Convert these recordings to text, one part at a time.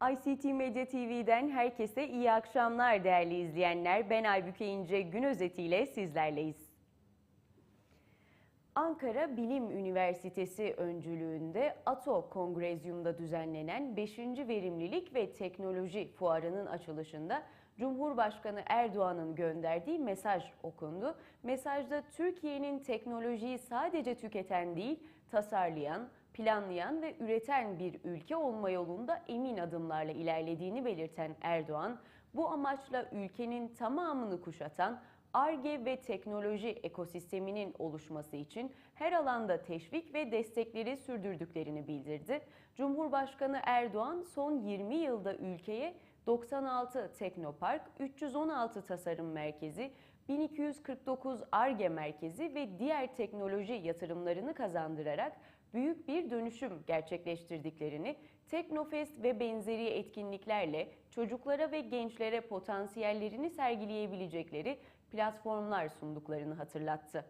OCT Medya TV'den herkese iyi akşamlar değerli izleyenler. Ben Aybüke İnce gün özetiyle sizlerleyiz. Ankara Bilim Üniversitesi öncülüğünde ATO Kongrezyum'da düzenlenen 5. Verimlilik ve Teknoloji Fuarı'nın açılışında Cumhurbaşkanı Erdoğan'ın gönderdiği mesaj okundu. Mesajda Türkiye'nin teknolojiyi sadece tüketen değil, tasarlayan, planlayan ve üreten bir ülke olma yolunda emin adımlarla ilerlediğini belirten Erdoğan, bu amaçla ülkenin tamamını kuşatan ARGE ve teknoloji ekosisteminin oluşması için her alanda teşvik ve destekleri sürdürdüklerini bildirdi. Cumhurbaşkanı Erdoğan son 20 yılda ülkeye 96 teknopark, 316 tasarım merkezi, 1249 ARGE merkezi ve diğer teknoloji yatırımlarını kazandırarak büyük bir dönüşüm gerçekleştirdiklerini, Teknofest ve benzeri etkinliklerle çocuklara ve gençlere potansiyellerini sergileyebilecekleri platformlar sunduklarını hatırlattı.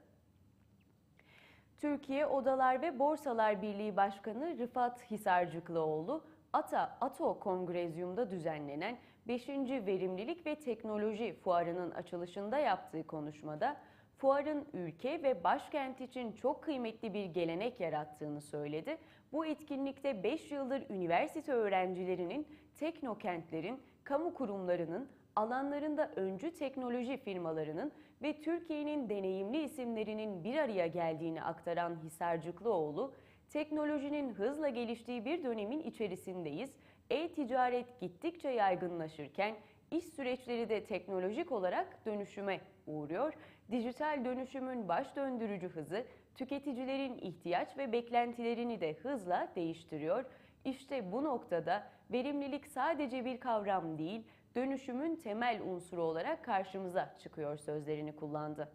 Türkiye Odalar ve Borsalar Birliği Başkanı Rıfat Hisarcıklıoğlu, ATA ATO Kongrezyum'da düzenlenen 5. Verimlilik ve Teknoloji Fuarı'nın açılışında yaptığı konuşmada fuarın ülke ve başkent için çok kıymetli bir gelenek yarattığını söyledi. Bu etkinlikte 5 yıldır üniversite öğrencilerinin, teknokentlerin, kamu kurumlarının, alanlarında öncü teknoloji firmalarının ve Türkiye'nin deneyimli isimlerinin bir araya geldiğini aktaran Hisarcıklıoğlu, teknolojinin hızla geliştiği bir dönemin içerisindeyiz. E-ticaret gittikçe yaygınlaşırken iş süreçleri de teknolojik olarak dönüşüme uğruyor. Dijital dönüşümün baş döndürücü hızı tüketicilerin ihtiyaç ve beklentilerini de hızla değiştiriyor. İşte bu noktada verimlilik sadece bir kavram değil, dönüşümün temel unsuru olarak karşımıza çıkıyor sözlerini kullandı.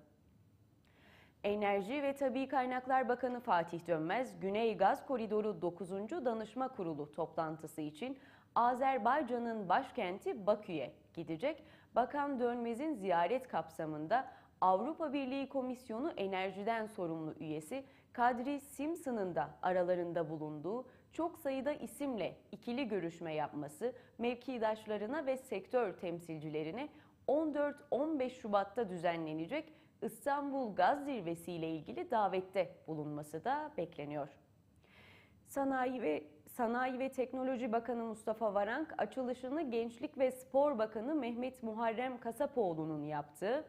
Enerji ve Tabi Kaynaklar Bakanı Fatih Dönmez, Güney Gaz Koridoru 9. Danışma Kurulu toplantısı için Azerbaycan'ın başkenti Bakü'ye gidecek. Bakan Dönmez'in ziyaret kapsamında Avrupa Birliği Komisyonu Enerjiden sorumlu üyesi Kadri Simpson'ın da aralarında bulunduğu çok sayıda isimle ikili görüşme yapması mevkidaşlarına ve sektör temsilcilerine 14-15 Şubat'ta düzenlenecek İstanbul Gaz Zirvesi ile ilgili davette bulunması da bekleniyor. Sanayi ve Sanayi ve Teknoloji Bakanı Mustafa Varank açılışını Gençlik ve Spor Bakanı Mehmet Muharrem Kasapoğlu'nun yaptığı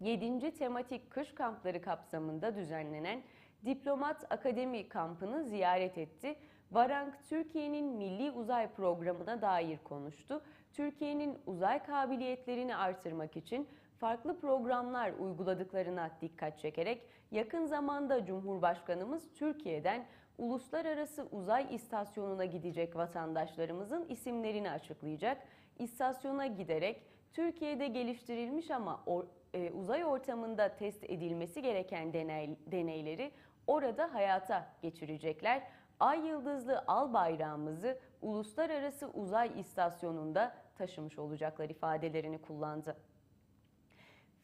7. tematik kış kampları kapsamında düzenlenen Diplomat Akademi kampını ziyaret etti. Varank Türkiye'nin milli uzay programına dair konuştu. Türkiye'nin uzay kabiliyetlerini artırmak için farklı programlar uyguladıklarına dikkat çekerek yakın zamanda Cumhurbaşkanımız Türkiye'den uluslararası uzay istasyonuna gidecek vatandaşlarımızın isimlerini açıklayacak. İstasyona giderek Türkiye'de geliştirilmiş ama or, e, uzay ortamında test edilmesi gereken deney, deneyleri orada hayata geçirecekler. Ay yıldızlı al bayrağımızı uluslararası uzay istasyonunda taşımış olacaklar ifadelerini kullandı.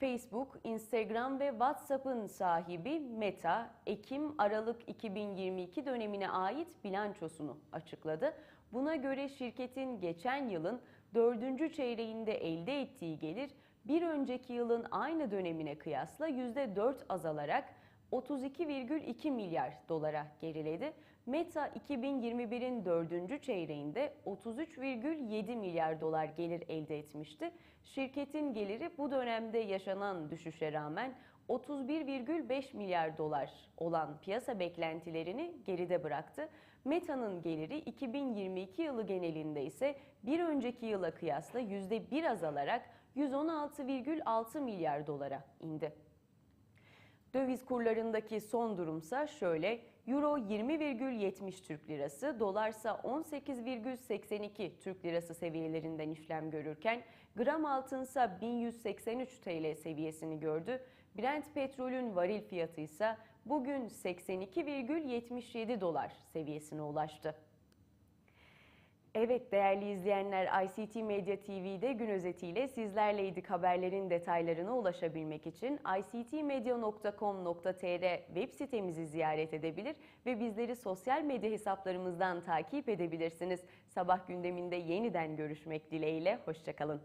Facebook, Instagram ve WhatsApp'ın sahibi Meta, Ekim-Aralık 2022 dönemine ait bilançosunu açıkladı. Buna göre şirketin geçen yılın dördüncü çeyreğinde elde ettiği gelir bir önceki yılın aynı dönemine kıyasla %4 azalarak 32,2 milyar dolara geriledi. Meta 2021'in dördüncü çeyreğinde 33,7 milyar dolar gelir elde etmişti. Şirketin geliri bu dönemde yaşanan düşüşe rağmen 31,5 milyar dolar olan piyasa beklentilerini geride bıraktı. Meta'nın geliri 2022 yılı genelinde ise bir önceki yıla kıyasla %1 azalarak 116,6 milyar dolara indi. Döviz kurlarındaki son durumsa şöyle. Euro 20,70 Türk Lirası, dolarsa 18,82 Türk Lirası seviyelerinden işlem görürken gram altınsa 1183 TL seviyesini gördü. Brent petrolün varil fiyatı ise bugün 82,77 dolar seviyesine ulaştı. Evet değerli izleyenler ICT Medya TV'de gün özetiyle sizlerleydik. Haberlerin detaylarına ulaşabilmek için ictmedia.com.tr web sitemizi ziyaret edebilir ve bizleri sosyal medya hesaplarımızdan takip edebilirsiniz. Sabah gündeminde yeniden görüşmek dileğiyle, hoşçakalın.